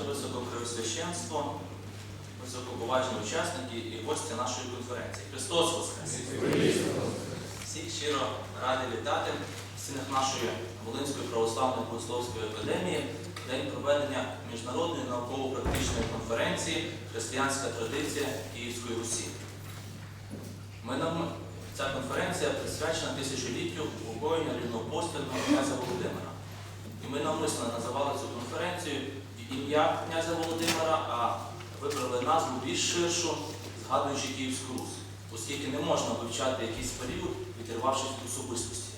ваше високопреосвященство, високоповажні учасники і гості нашої конференції. Христос Воскрес! Всіх щиро радий вітати в стінах нашої Волинської православної богословської академії день проведення міжнародної науково-практичної конференції Християнська традиція Київської Русі. Ми нам ця конференція присвячена тисячоліттю упокоєння рівноапостольного князя Володимира. І ми навмисно називали цю конференцію ім'я князя Володимира, а вибрали назву більш ширшу, згадуючи Київську Русь, оскільки не можна вивчати якийсь період, відірвавшись від особистості.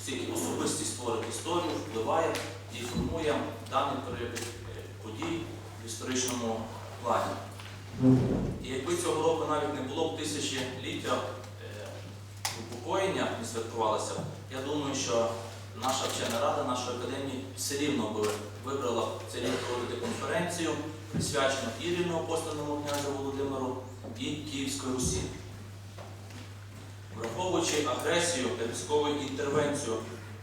Оскільки особистість створює історію, впливає і формує даний перебіг е, подій в історичному плані. І якби цього року навіть не було б тисячоліття е, упокоєння не святкувалося, я думаю, що наша вчена рада нашої академії все рівно би вибрала цей рік проводити конференцію, присвячену і рівноапостольному князю Володимиру, і Київської Русі. Враховуючи агресію та військову інтервенцію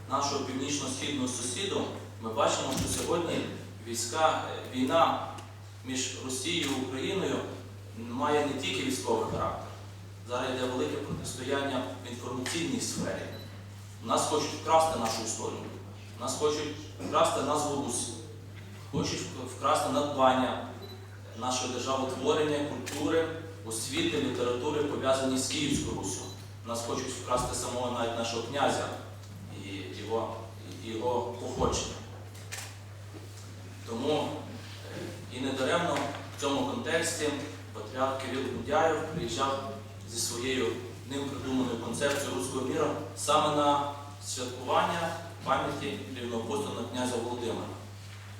нашого північно-східного сусіду, ми бачимо, що сьогодні війська, е, війна між Росією і Україною має не тільки військовий характер. Зараз йде велике протистояння в інформаційній сфері. Нас хочуть вкрасти нашу історію, нас хочуть вкрасти назву Русь, хочуть вкрасти надбання нашого державотворення, культури, освіти, літератури, пов'язані з Київською Руссю. Нас хочуть вкрасти самого навіть нашого князя і його, і його походження. Тому е, і недаремно в цьому контексті патріарх Кирил Гудяєв приїжджав зі своєю ним придуманою концепцією руського міра саме на святкування пам'яті рівноапостольного князя Володимира.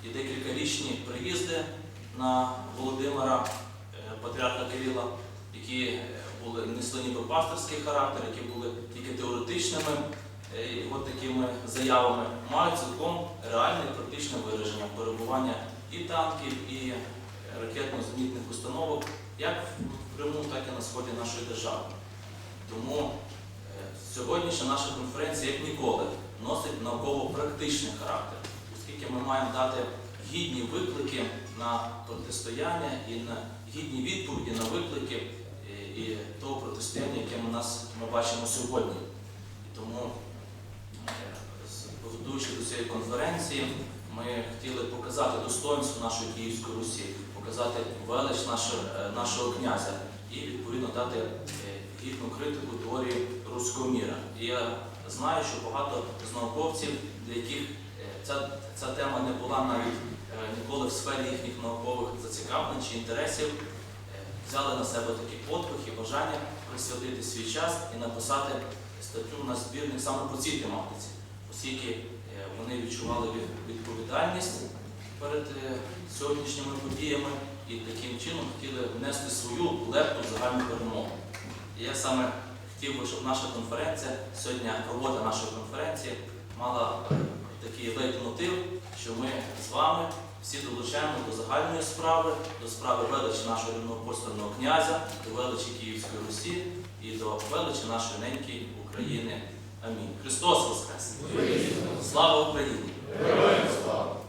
І декількарічні приїзди на Володимира е, патріарха Кирила, які е, були несли ніби пасторський характер, які були тільки теоретичними е, от такими заявами, мають цілком реальне і практичне вираження перебування і танків, і ракетно-зенітних установок як в Криму, так і на сході нашої держави. Тому е, сьогоднішня наша конференція, як ніколи, носить науково-практичний характер, оскільки ми маємо дати гідні виклики на протистояння і на гідні відповіді на виклики е, і того протистояння, яке ми, нас, ми бачимо сьогодні. І тому, е, готуючи до цієї конференції, ми хотіли показати достоинство нашої Київської Русі, показати велич нашого, нашого князя і відповідно дати е, критику теорії міра. І я знаю, що багато з науковців, для яких е, ця, ця тема не була навіть е, ніколи в сфері їхніх наукових зацікавлень чи інтересів, е, взяли на себе такий подвиг бажання присвятити свій час і написати статтю на збірник саме по цій тематиці, оскільки вони відчували відповідальність перед сьогоднішніми подіями і таким чином хотіли внести свою лепту в загальну перемогу. І я саме хотів би, щоб наша конференція, сьогодні робота нашої конференції мала е, такий лейтмотив, що ми з вами всі долучаємо до загальної справи, до справи величі нашого рівноапостольного князя, до величі Київської Русі і до величі нашої неньки України. Амінь. Христос Воскрес! Слава Україні! Героям слава!